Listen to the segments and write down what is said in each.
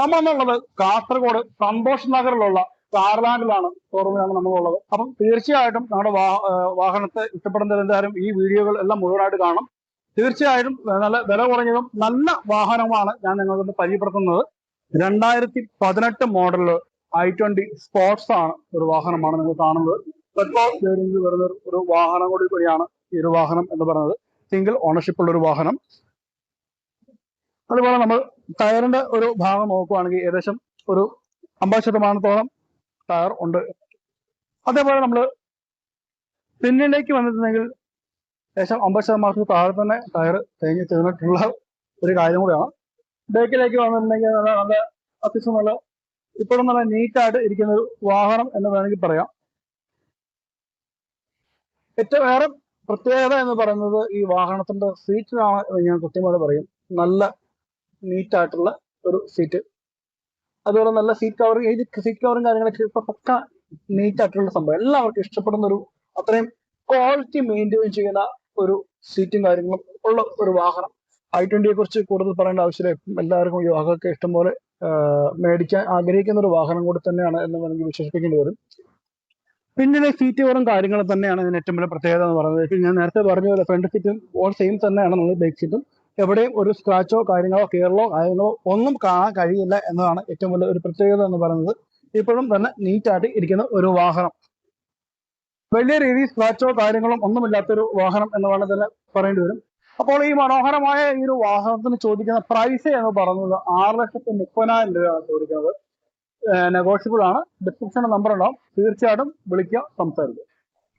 നമ്മളെന്നുള്ളത് കാസർഗോഡ് സന്തോഷ് നഗറിലുള്ള കാർലാൻഡിലാണ് ഷോറൂമിലാണ് നമ്മളുള്ളത്. അപ്പം തീർച്ചയായിട്ടും നമ്മുടെ വാഹനത്തെ ഇഷ്ടപ്പെടുന്ന എല്ലാവരും ഈ വീഡിയോകൾ എല്ലാം മുഴുവനായിട്ട് കാണും. തീർച്ചയായിട്ടും നല്ല വില കുറഞ്ഞതും നല്ല വാഹനമാണ് ഞാൻ നിങ്ങൾക്ക് പരിചയപ്പെടുത്തുന്നത്. രണ്ടായിരത്തി പതിനെട്ട് മോഡൽ ഐ ട്വന്റി സ്പോർട്സ് ആണ് ഒരു വാഹനമാണ് നിങ്ങൾ കാണുന്നത്. പെട്രോൾ വരുന്ന ഒരു വാഹനം കൂടി കൂടിയാണ് ഈ ഒരു വാഹനം എന്ന് പറയുന്നത്. സിംഗിൾ ഓണർഷിപ്പ് ഉള്ള ഒരു വാഹനം. അതുപോലെ നമ്മൾ ടയറിന്റെ ഒരു ഭാഗം നോക്കുവാണെങ്കിൽ ഏകദേശം ഒരു അമ്പത് ശതമാനത്തോളം ടയർ ഉണ്ട്. അതേപോലെ നമ്മൾ പിന്നിലേക്ക് വന്നിട്ടുണ്ടെങ്കിൽ ഏകദേശം അമ്പത് ശതമാനത്തിന് താഴെ തന്നെ ടയർ തേങ്ങി തീർന്നിട്ടുള്ള ഒരു കാര്യം കൂടിയാണ്. ബേക്കിലേക്ക് വന്നിട്ടുണ്ടെങ്കിൽ നല്ല നല്ല അത്യാവശ്യം നല്ല ഇപ്പോഴും നല്ല നീറ്റായിട്ട് ഇരിക്കുന്ന ഒരു വാഹനം എന്ന് വേണമെങ്കിൽ പറയാം. ഏറ്റവും വേറെ പ്രത്യേകത എന്ന് പറയുന്നത് ഈ വാഹനത്തിന്റെ സീറ്റിലാണ് ഞാൻ കൃത്യമായിട്ട് പറയും. നല്ല നീറ്റായിട്ടുള്ള ഒരു സീറ്റ് അതുപോലെ നല്ല സീറ്റ് കവർ ഏത് സീറ്റ് കവറും കാര്യങ്ങളൊക്കെ ഇപ്പൊ പക്ക നീറ്റ് ആയിട്ടുള്ള സംഭവം. എല്ലാവർക്കും ഇഷ്ടപ്പെടുന്ന ഒരു അത്രയും ക്വാളിറ്റി മെയിന്റെയിൻ ചെയ്യുന്ന ഒരു സീറ്റും കാര്യങ്ങളും ഉള്ള ഒരു വാഹനം. ഐ ട്വന്റിയെ കുറിച്ച് കൂടുതൽ പറയേണ്ട ആവശ്യമില്ല. എല്ലാവർക്കും ഈ വാഹനമൊക്കെ ഇഷ്ടംപോലെ മേടിക്കാൻ ആഗ്രഹിക്കുന്ന ഒരു വാഹനം കൂടി തന്നെയാണ് എന്ന് വേണമെങ്കിൽ വിശ്വസിപ്പിക്കേണ്ടി വരും. പിന്നിലെ സീറ്റുകളും കാര്യങ്ങളും തന്നെയാണ് ഇതിന് ഏറ്റവും വലിയ പ്രത്യേകത എന്ന് പറയുന്നത്. ഞാൻ നേരത്തെ പറഞ്ഞ പോലെ ഫ്രണ്ട് സീറ്റും ഓൾ സെയിം തന്നെയാണ് നമ്മൾ ബാക്ക് സീറ്റും എവിടെയും ഒരു സ്ക്രാച്ചോ കാര്യങ്ങളോ കേറലോ കാര്യങ്ങളോ ഒന്നും കാണാൻ കഴിയില്ല എന്നതാണ് ഏറ്റവും വലിയ ഒരു പ്രത്യേകത എന്ന് പറയുന്നത്. ഇപ്പോഴും തന്നെ നീറ്റായിട്ട് ഇരിക്കുന്ന ഒരു വാഹനം. വലിയ രീതിയിൽ സ്ക്രാച്ചോ കാര്യങ്ങളും ഒന്നുമില്ലാത്തൊരു വാഹനം എന്ന് വേണമെങ്കിൽ തന്നെ പറയേണ്ടി വരും. അപ്പോൾ ഈ മനോഹരമായ ഈ ഒരു വാഹനത്തിന് ചോദിക്കുന്ന പ്രൈസ് എന്ന് പറയുന്നത് ആറ് ലക്ഷത്തി മുപ്പതിനായിരം രൂപയാണ് ചോദിക്കുന്നത്. നെഗോഷ്യബിൾ ആണ്. ഡിസ്ക്രിപ്ഷൻ നമ്പർ ഉണ്ടാവും. തീർച്ചയായിട്ടും വിളിക്കുക സംസാരിക്കുക.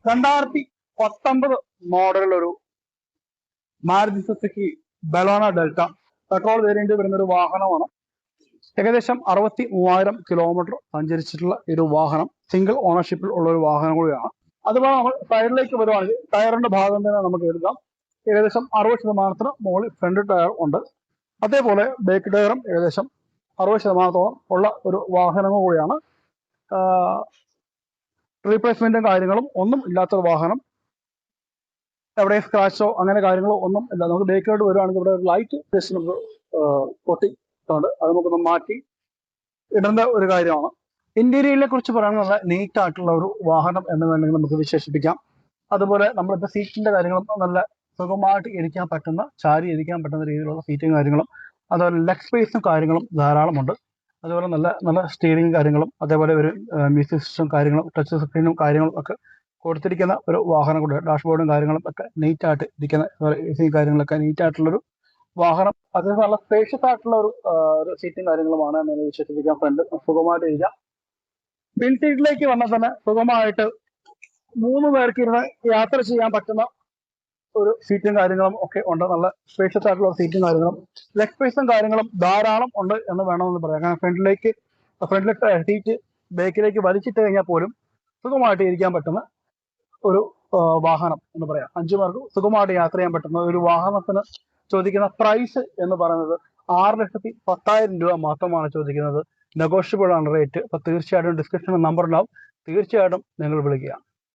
രണ്ടായിരത്തി പത്തൊമ്പത് മോഡലിൽ ഒരു Maruti Suzuki Baleno Delta. Petrol variant വരുന്ന ഒരു വാഹനമാണ്. ഏകദേശം അറുപത്തി മൂവായിരം കിലോമീറ്റർ സഞ്ചരിച്ചിട്ടുള്ള ഒരു വാഹനം. സിംഗിൾ ഓണർഷിപ്പിൽ ഉള്ള ഒരു വാഹനം കൂടിയാണ്. അതുപോലെ നമ്മൾ ടയറിലേക്ക് വരുവാണെങ്കിൽ ടയറിന്റെ ഭാഗം തന്നെ നമുക്ക് എടുക്കാം. ഏകദേശം അറുപത് ശതമാനത്തിന് മുകളിൽ ഫ്രണ്ട് ടയർ ഉണ്ട്. അതേപോലെ ബാക്ക് ടയറും ഏകദേശം അറുപത് ശതമാനത്തോളം ഉള്ള ഒരു വാഹനം കൂടിയാണ്. റീപ്ലേസ്മെന്റും കാര്യങ്ങളും ഒന്നും ഇല്ലാത്ത വാഹനം എവിടെയും സ്ക്രാച്ചോ അങ്ങനെ കാര്യങ്ങളോ ഒന്നും ഇല്ല. നമുക്ക് ബേക്കിലോട്ട് വരുവാണെങ്കിൽ ഇവിടെ ലൈറ്റ് ജസ്റ്റ് നമുക്ക് പൊട്ടി അതുകൊണ്ട് അത് നമുക്കൊന്ന് മാറ്റി ഇടേണ്ട ഒരു കാര്യമാണ്. ഇന്റീരിയറിനെ കുറിച്ച് പറയുന്നത് നീറ്റ് ആയിട്ടുള്ള ഒരു വാഹനം എന്ന് വേണമെങ്കിൽ നമുക്ക് വിശേഷിപ്പിക്കാം. അതുപോലെ നമ്മളിപ്പോൾ സീറ്റിന്റെ കാര്യങ്ങളും നല്ല സുഖമായിട്ട് ഇരിക്കാൻ പറ്റുന്ന ചാരി ഇരിക്കാൻ പറ്റുന്ന രീതിയിലുള്ള സീറ്റും കാര്യങ്ങളും അതുപോലെ ലെഗ് സ്പേസും കാര്യങ്ങളും ധാരാളമുണ്ട് അതുപോലെ നല്ല നല്ല സ്റ്റീറിംഗ് കാര്യങ്ങളും അതേപോലെ ഒരു മ്യൂസിക് സിസ്റ്റം കാര്യങ്ങളും ടച്ച് സ്ക്രീനും കാര്യങ്ങളും ഒക്കെ കൊടുത്തിരിക്കുന്ന ഒരു വാഹനം കൂടെ ഡാഷ്ബോർഡും കാര്യങ്ങളും ഒക്കെ നീറ്റ് ആയിട്ട് ഇരിക്കുന്ന എ കാര്യങ്ങളൊക്കെ നീറ്റ് ആയിട്ടുള്ളൊരു വാഹനം. അത്യാവശ്യം നല്ല സ്പേഷ്യസ് ആയിട്ടുള്ള ഒരു സീറ്റും കാര്യങ്ങളുമാണ് എന്നെ വിശ്വസിപ്പിക്കാൻ ഫ്രണ്ട് സുഖമായിട്ട് ഇരിക്കാം. ബിൽ സീറ്റിലേക്ക് വന്നാൽ തന്നെ സുഖമായിട്ട് മൂന്ന് പേർക്ക് ഇരുന്ന് യാത്ര ചെയ്യാൻ പറ്റുന്ന ഒരു സീറ്റും കാര്യങ്ങളും ഒക്കെ ഉണ്ട്. നല്ല സ്പേഷ്യസ് ആയിട്ടുള്ള സീറ്റും കാര്യങ്ങളും ലെഗ് സ്പേസും കാര്യങ്ങളും ധാരാളം ഉണ്ട് എന്ന് വേണമെന്ന് പറയാം. കാരണം ഫ്രണ്ടിലേക്ക് ഫ്രണ്ടിലെ സീറ്റ് ബാക്കിലേക്ക് വലിച്ചിട്ട് കഴിഞ്ഞാൽ പോലും സുഖമായിട്ട് ഇരിക്കാൻ പറ്റുന്ന ഒരു വാഹനം എന്ന് പറയാം. അഞ്ചു പേർക്ക് സുഖമായിട്ട് യാത്ര ചെയ്യാൻ പറ്റുന്ന ഒരു വാഹനത്തിന് ചോദിക്കുന്ന പ്രൈസ് എന്ന് പറയുന്നത് ആറ് ലക്ഷത്തി പത്തായിരം രൂപ മാത്രമാണ് ചോദിക്കുന്നത്. നെഗോഷ്യബിൾ ആണ് റേറ്റ് അപ്പൊ തീർച്ചയായിട്ടും ഡിസ്ക്രിപ്ഷനിൽ നമ്പർ ഉണ്ടാവും തീർച്ചയായിട്ടും നിങ്ങൾ വിളിക്കുക.